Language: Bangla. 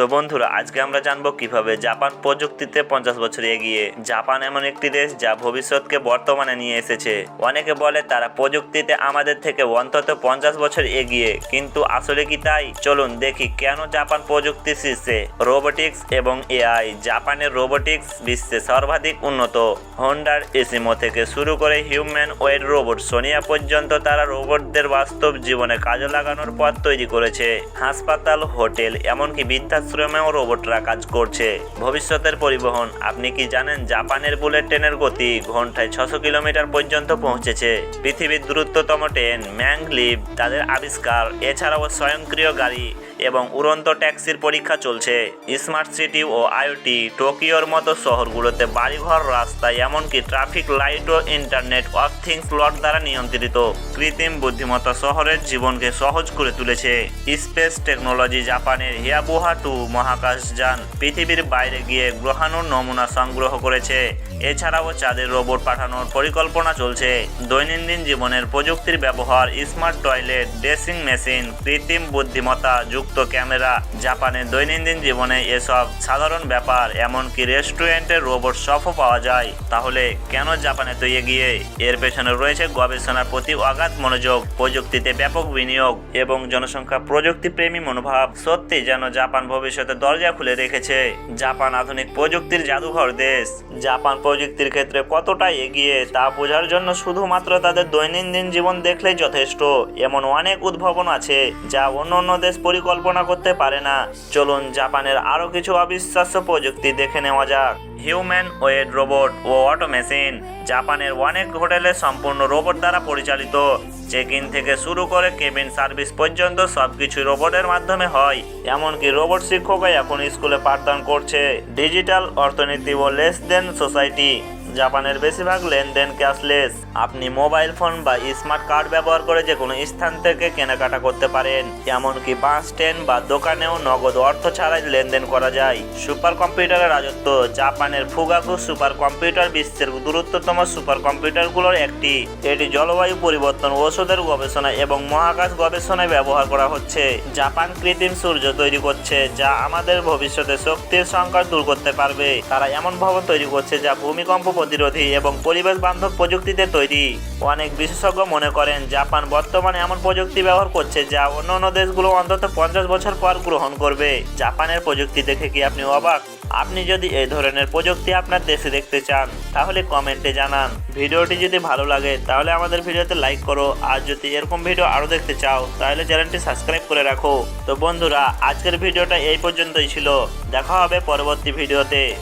তো বন্ধুরা, আজকে আমরা জানব কীভাবে জাপান প্রযুক্তিতে পঞ্চাশ বছর এগিয়ে জাপান এমন একটি দেশ যা ভবিষ্যৎকে বর্তমানে নিয়ে এসেছে। অনেকে বলে তারা প্রযুক্তিতে আমাদের থেকে অন্তত পঞ্চাশ বছর এগিয়ে, কিন্তু আসলে কি তাই? চলুন দেখি কেন জাপান প্রযুক্তি শীর্ষে রোবোটিক্স এবং এআই জাপানের রোবোটিক্স বিশ্বে সর্বাধিক উন্নত। হন্ডার এসিমো থেকে শুরু করে হিউম্যান ওয়েড রোবট সোনিয়া পর্যন্ত তারা রোবটদের বাস্তব জীবনে কাজে লাগানোর পথ তৈরি করেছে। হাসপাতাল, হোটেল, এমনকি বৃদ্ধাশ্রমেও রোবটরা কাজ করছে। ভবিষ্যতের পরিবহন, আপনি কি জানেন জাপানের বুলেট ট্রেনের গতি ঘন্টায় ছশো কিলোমিটার পর্যন্ত পৌঁছেছে? পৃথিবীর দ্রুততম ট্রেন ম্যাংলিভ তাদের আবিষ্কার, এছাড়াও স্বয়ংক্রিয় গাড়ি এবং উড়ন্ত ট্যাক্সির পরীক্ষা চলছে। স্মার্ট সিটি ও আইওটি টোকিওর মতো শহরগুলোতে বাড়িঘর, রাস্তা, এমনকি ট্রাফিক লাইট ও ইন্টারনেট অফ থিংস লট দ্বারা নিয়ন্ত্রিত। কৃত্রিম বুদ্ধিমত্তা শহরের জীবনকে সহজ করে তুলেছে স্পেস টেকনোলজি জাপানের হিয়াবুহা টু মহাকাশযান। পৃথিবীর বাইরে গিয়ে গ্রহাণুর নমুনা সংগ্রহ করেছে। এছাড়াও চাঁদের রোবট পাঠানোর পরিকল্পনা চলছে। দৈনন্দিন জীবনের প্রযুক্তির ব্যবহার, স্মার্ট টয়লেট, ড্রেসিং মেশিন, কৃত্রিম বুদ্ধিমত্তা, যুক্ত ক্যামেরা, জাপানের দৈনন্দিন জীবনে এসব সাধারণ ব্যাপার, এমনকি রেস্টুরেন্টের রোবট সফও পাওয়া যায়। তাহলে কেন জাপানে তো এগিয়ে? এর পেছনে রয়েছে গবেষণার প্রতি অগাধ মনোযোগ, প্রযুক্তিতে ব্যাপক বিনিয়োগ এবং জনসংখ্যা প্রযুক্তি প্রেমী মনোভাব। সত্যি যেন জাপান ভবিষ্যতে দরজা খুলে রেখেছে। জাপান আধুনিক প্রযুক্তির জাদুঘর দেশ। জাপান প্রযুক্তির ক্ষেত্রে কতটা এগিয়ে, তা বোঝার জন্য শুধুমাত্র তাদের দৈনন্দিন জীবন দেখলেই যথেষ্ট। এমন অনেক উদ্ভাবন আছে যা অন্য অন্য দেশ পরিকল্পনা করতে পারে না। চলুন জাপানের আরও কিছু অবিশ্বাস্য প্রযুক্তি দেখে নেওয়া যাক। হিউম্যান ওয়েড রোবট ও অটো মেশিন জাপানের অনেক হোটেলে সম্পূর্ণ রোবট দ্বারা পরিচালিত। চেক ইন থেকে শুরু করে কেবিন সার্ভিস পর্যন্ত সব কিছু রোবটের মাধ্যমে হয়। এমনকি রোবট শিক্ষকও এখন স্কুলে পাঠদান করছে। ডিজিটাল অর্থনীতি ও লেস দেন সোসাইটি। জাপানের বেশিরভাগ লেনদেন ক্যাশলেস আপনি মোবাইল ফোন বা স্মার্ট কার্ড ব্যবহার করে যে কোনো স্থান থেকে কেনাকাটা করতে পারেন। এমনকি বাস স্ট্যান্ড বা দোকানেও নগদ অর্থ ছাড়াই লেনদেন করা যায়। সুপার কম্পিউটারের রাজত্ব জাপানের ফুগাকু সুপার কম্পিউটার বিশ্বের দূরত্বতম সুপার কম্পিউটারগুলোর একটি। এটি জলবায়ু পরিবর্তন ওষুধের গবেষণা এবং মহাকাশ গবেষণায় ব্যবহার করা হচ্ছে। জাপান কৃত্রিম সূর্য তৈরি করছে, যা আমাদের ভবিষ্যতে শক্তির সংকট দূর করতে পারবে। তারা এমন ভবন তৈরি করছে যা ভূমিকম্প প্রতিরোধী এবং পরিবেশ বান্ধব প্রযুক্তিতে তৈরি। অনেক বিশেষজ্ঞ মনে করেন, জাপান বর্তমানে এমন প্রযুক্তি ব্যবহার করছে যা অন্য অন্য দেশগুলো অন্তত পঞ্চাশ বছর পর গ্রহণ করবে। জাপানের প্রযুক্তি দেখে কি আপনি অবাক? আপনি যদি এই ধরনের প্রযুক্তি আপনার দেশে দেখতে চান, তাহলে কমেন্টে জানান। ভিডিওটি যদি ভালো লাগে, তাহলে আমাদের ভিডিওতে লাইক করো। আর যদি এরকম ভিডিও আরও দেখতে চাও, তাহলে চ্যানেলটি সাবস্ক্রাইব করে রাখো। তো বন্ধুরা, আজকের ভিডিওটা এই পর্যন্তই ছিল। দেখা হবে পরবর্তী ভিডিওতে।